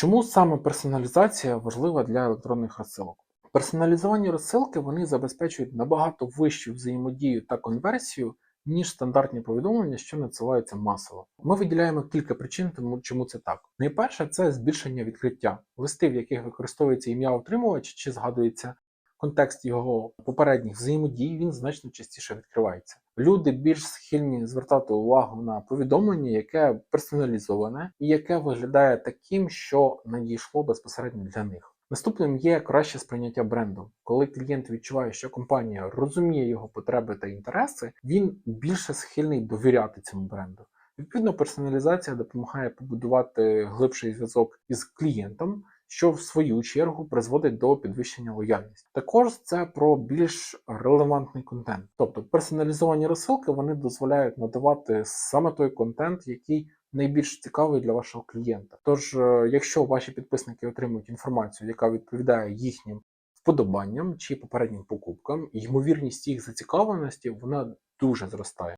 Чому саме персоналізація важлива для електронних розсилок? Персоналізовані розсилки вони забезпечують набагато вищу взаємодію та конверсію, ніж стандартні повідомлення, що надсилаються масово. Ми виділяємо кілька причин, тому чому це так. Найперше це збільшення відкриття листи, в яких використовується ім'я отримувача чи згадується контекст його попередніх взаємодій, він значно частіше відкривається. Люди більш схильні звертати увагу на повідомлення, яке персоналізоване і яке виглядає таким, що надійшло безпосередньо для них. Наступним є краще сприйняття бренду. Коли клієнт відчуває, що компанія розуміє його потреби та інтереси, він більше схильний довіряти цьому бренду. Відповідно, персоналізація допомагає побудувати глибший зв'язок із клієнтом, що в свою чергу призводить до підвищення лояльності. Також це про більш релевантний контент. Тобто персоналізовані розсилки вони дозволяють надавати саме той контент, який найбільш цікавий для вашого клієнта. Тож, е, якщо ваші підписники отримують інформацію, яка відповідає їхнім вподобанням чи попереднім покупкам, ймовірність їх зацікавленості вона дуже зростає.